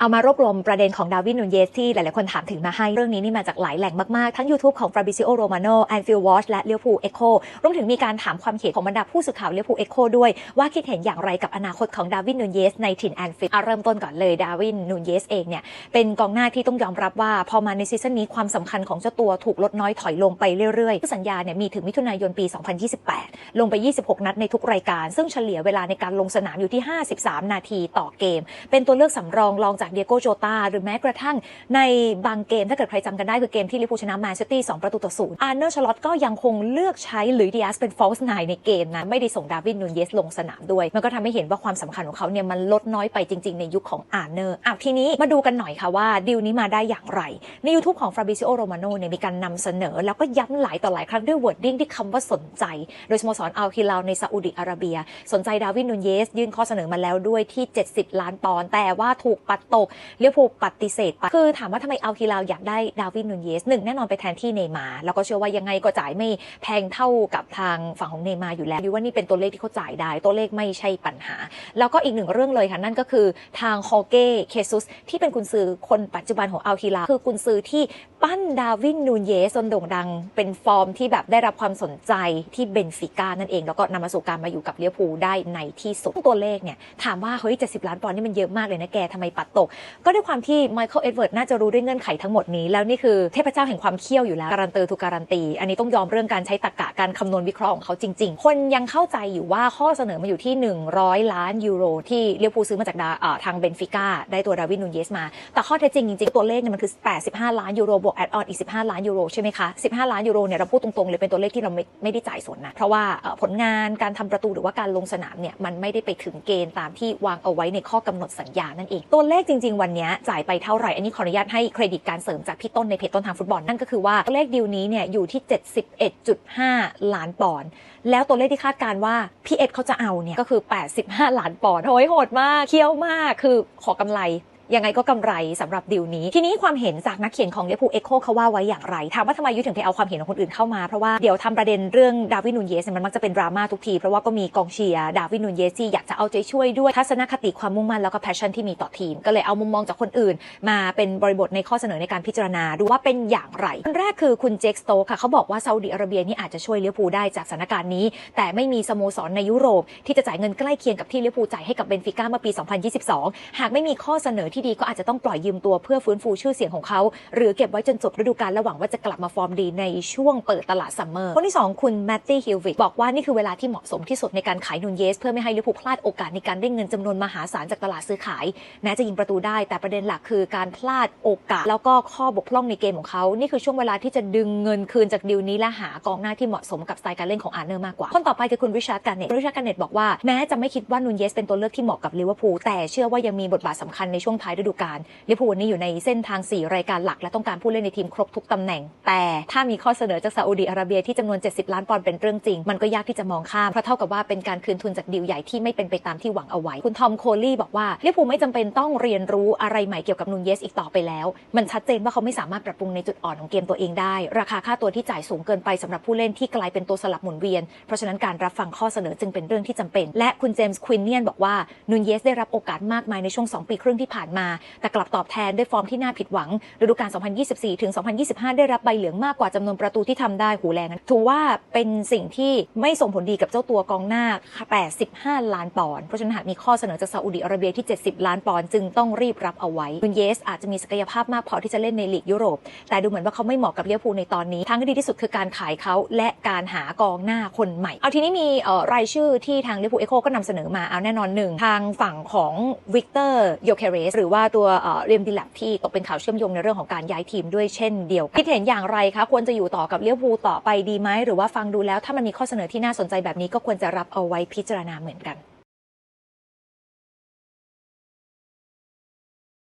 เอามารวบรวมประเด็นของดาวินนูนเยสที่หลาย ๆ คนถามถึงมาให้ เรื่องนี้นี่มาจากหลายแหล่งมาก ๆ ทั้ง YouTube ของ Fabrizio Romano Anfield Watch และ Liverpool Echo รวมถึงมีการถามความเห็นของบรรดาผู้สื่อข่าว Liverpool Echo ด้วยว่าคิดเห็นอย่างไรกับอนาคตของดาวินนูนเยสในถิ่นแอนฟิลด์เริ่มต้นก่อนเลยดาวินนูนเยสเองเนี่ยเป็นกองหน้าที่ต้องยอมรับว่าพอมาในซีซั่นนี้ความสำคัญของเจ้าตัวถูกลดน้อยถอยลงไปเรื่อย ๆ สัญญาเนี่ยมีถึงมิถุนายนปี 2028 ลงไป 26 นัดในทุกรายการ ซึ่งเฉลี่ยเวลาในการลงสนามอยู่ที่ 53 นาทีต่อเกม เป็นตัวเลือกสำรองรองจากเดียโกโจตาหรือแม้กระทั่งในบางเกมถ้าเกิดใครจำกันได้คือเกมที่ลิเวอร์พูลชนะแมนซิตี้2ประตูต่อศูนย์อาร์เนอร์ชลอตก็ยังคงเลือกใช้หรือดิอาสเป็นฟอลส์ไนในเกมนะไม่ได้ส่งดาวินนูนเยสลงสนามด้วย มันก็ทำให้เห็นว่าความสำคัญของเขาเนี่ยมันลดน้อยไปจริง ๆ ในยุคของอาร์เนอร์อะทีนี้มาดูกันหน่อยค่ะว่าดีลนี้มาได้อย่างไร ใน YouTube ของ Fabrizio Romano เนี่ยมีการนำเสนอ แล้วก็ย้ำหลายต่อหลายครั้งด้วย wording ที่คำว่าสนใจ โดยสโมสรอัลฮิลาลในซาอุดิอาระเบีย สนใจดาวินนูนเยส ยื่นข้อเสนอมาแล้วด้วยที่ 70 ล้านปอนด์แต่ว่าถูกปัดตกเลียวผูปฏิเสธไปคือถามว่าทำไมอัลฮิลาลอยากได้ดาวินนูนเยสหนึ่งแน่นอนไปแทนที่เนย์มาแล้วก็เชื่อว่ายังไงก็จ่ายไม่แพงเท่ากับทางฝั่งของเนย์มาอยู่แล้วดูว่านี่เป็นตัวเลขที่เขาจ่ายได้ ตัวเลขไม่ใช่ปัญหา แล้วก็อีกหนึ่งเรื่องเลยค่ะนั่นก็คือทางฮอเก้เคซุสที่เป็นกุนซือคนปัจจุบันของอัลฮิลาคือกุนซือที่ปั้นดาวินนูนเยสจนโด่งดัง เป็นฟอร์มที่แบบได้รับความสนใจที่เบนฟิก้านั่นเอง แล้วก็นำมาสู่การมาอยู่กับเลียวภูได้ในที่สุดตัวเลขเนี่ยถามว่าเฮ้ย70ล้านปอนด์นี่มันเยอะมากเลยนะแกทำไมปัดตกก็ด้วยความที่ไมเคิลเอ็ดเวิร์ดน่าจะรู้ด้วยเงื่อนไขทั้งหมดนี้ แล้วนี่คือเทพเจ้าแห่งความเขี้ยวอยู่แล้ว การันตีถูกการันตี อันนี้ต้องยอมเรื่องการใช้ตรรกะการคำนวณวิเคราะห์ของเขาจริง ๆ คนยังเข้าใจอยู่ว่าข้อเสนอมาอยู่ที่ 100 ล้านยูโร ที่เลียวภูซื้อมาจากดาทางเบนฟิก้าได้ตัวดาวินนูนเยสมา แต่ข้อเท็จจริงจริงๆตัวเลขเนี่ยมันคือ 85 ล้านยูโรบวกแอดออนอีก 15 ล้านยูโรใช่ไหมคะ 15 ล้านยูโรเนี่ยเราพูดตรงๆเลยเป็นตัวเลขที่เราไม่ไม่ได้จ่ายส่วนนะเพราะว่าผลงานการทำประตูหรือว่าการลงสนามเนี่ยมันไม่ได้ไปถึงเกณฑ์ตามที่วางเอาไว้ในข้อกำหนดสัญญานั่นเองตัวเลขจริง ๆ วันนี้จ่ายไปเท่าไหร่ อันนี้ขออนุญาตให้เครดิตการเสริมจากพี่ต้นในเพจต้นทางฟุตบอลนั่นก็คือว่าตัวเลขดีลนี้เนี่ยอยู่ที่ 71.5 ล้านปอนด์แล้วตัวเลขที่คาดการว่าพี่เอ็ดเขาจะเอาเนี่ยก็คือ 85 ล้านปอนด์โหยโหดมากเคี้ยวมากคือขอกำไร ยังไงก็กำไรสำหรับดีลนี้ ทีนี้ความเห็นจากนักเขียนของเลฟูเอ็กโคเขาว่าไว้อย่างไรถามว่าทำไมยุถึงไปเอาความเห็นของคนอื่นเข้ามา เพราะว่าเดี๋ยวทำประเด็นเรื่องดาวินูนเยสมันมักจะเป็นดราม่าทุกทีเพราะว่าก็มีกองเชียร์ดาวินูนเยสที่อยากจะเอาใจช่วยด้วยทัศนคติความมุ่งมั่นแล้วก็แพชชั่นที่มีต่อทีม ก็เลยเอามุมมองจากคนอื่น มาเป็นบริบทในข้อเสนอในการพิจารณาดูว่าเป็นอย่างไรคนแรกคือคุณเจคสโตค่ะเขาบอกว่าซาอุดิอาระเบียนี่อาจจะช่วยเลี้ยวภูได้จากสถานการณ์นี้ แต่ไม่มีสโมสรในยุโรป ที่จะจ่ายเงินใกล้เคียงกับที่เลี้ยวภูจ่ายให้กับเบนฟิก้าเมื่อปี 2022 หากไม่มีข้อเสนอที่ดีก็อาจจะต้องปล่อยยืมตัวเพื่อฟื้นฟูชื่อเสียงของเขา หรือเก็บไว้จนจบฤดูกาลและหวังว่าจะกลับมาฟอร์มดีในช่วงเปิดตลาดซัมเมอร์คนที่ 2 คุณแมตตี้ฮิลวิกบอกว่านี่คือเวลาที่เหมาะสมที่สุดในการขายนูนเยส เพื่อไม่ให้ลิเวอร์พูลพลาดโอกาสในการได้เงินจำนวนมหาศาลจากตลาดซื้อขายแม้จะยิงประตูได้ แต่ประเด็นหลักคือการพลาดโอกาส แล้วก็ข้อบกพร่องในเกมของเขา นี่คือช่วงเวลาที่จะดึงเงินคืนจากดิวนี้และหากองหน้าที่เหมาะสมกับสไตล์การเล่นของอาร์เนอร์มากกว่าคนต่อไปคือคุณริชาร์ดการเนตริชาร์ดการเนตบอกว่าแม้จะไม่คิดว่านูนเยสเป็นตัวเลือกที่เหมาะกับลิเวอร์พูลแต่เชื่อว่ายังมีบทบาทสำคัญในช่วงท้ายฤดูกาลลิเวอร์พูลนี่อยู่ในเส้นทาง 4 รายการหลัก และต้องการผู้เล่นในทีมครบทุกตำแหน่ง แต่ถ้ามีข้อเสนอจากซาอุดีอาระเบียที่จำนวน 70 ล้านปอนด์เป็นเรื่องจริง มันก็ยากที่จะมองข้ามเพราะเท่ากับว่าเป็นการคืนทุนจากดีลใหญ่ที่ไม่เป็นไปตามที่หวังเอาไว้ คุณทอมโคลี่บอกว่าลิพูลไม่จำเป็นต้องเรียนรู้อะไรใหม่เกี่ยวกับนูนเยสอีกต่อไปแล้ว มันชัดเจนว่าเขาไม่สามารถปรับปรุงในจุดอ่อนของเกมตัวเองได้ ราคาค่าตัวที่จ่ายสูงเกินไปสำหรับผู้เล่นที่กลายเป็นตัวสลับหมุนเวียน เพราะฉะนั้นการรับฟังข้อเสนอจึงเป็นเรื่องที่จำเป็น และคุณเจมส์ควินเนียนบอกว่านูนเยสได้รับโอกาสมากมายในช่วง2ปีครึ่งที่ผ่านมาแต่กลับตอบแทนด้วยฟอร์มที่น่าผิดหวังฤดูกาล 2024 ถึง 2025 ได้รับใบเหลืองมากกว่าจำนวนประตูที่ทำได้หูแรงถือว่าเป็นสิ่งที่ไม่ส่งผลดีกับเจ้าตัวกองหน้า 85 ล้านปอนด์เพราะฉะนั้นหากมีข้อเสนอจากซาอุดิอาระเบียที่ 70 ล้านปอนด์จึงต้องรีบรับเอาไว้คุณเยสอาจจะมีศักยภาพมากพอที่จะเล่นในลีกยุโรป แต่ดูเหมือนว่าเขาไม่เหมาะกับเลี้ยวภูในตอนนี้ทางที่ดีที่สุดคือการขายเขาและการหากองหน้าคนใหม่ เอาทีนี้มีรายชื่อที่ทางเลี้ยวภูเอโคก็นำเสนอมาเอาแน่นอนหนึ่งทางฝั่งของวิกเตอร์โยเคเรสหรือว่าตัวเรียมดิลับที่ตกเป็นข่าวเชื่อมโยงในเรื่องของการย้ายทีมด้วยเช่นเดียวกันคิดเห็นอย่างไรคะควรจะอยู่ต่อกับเลี้ยวภูต่อไปดีไหมหรือว่าฟังดูแล้วถ้ามันมีข้อเสนอที่น่าสนใจแบบนี้ก็ควรจะรับเอาไว้พิจารณาเหมือนกัน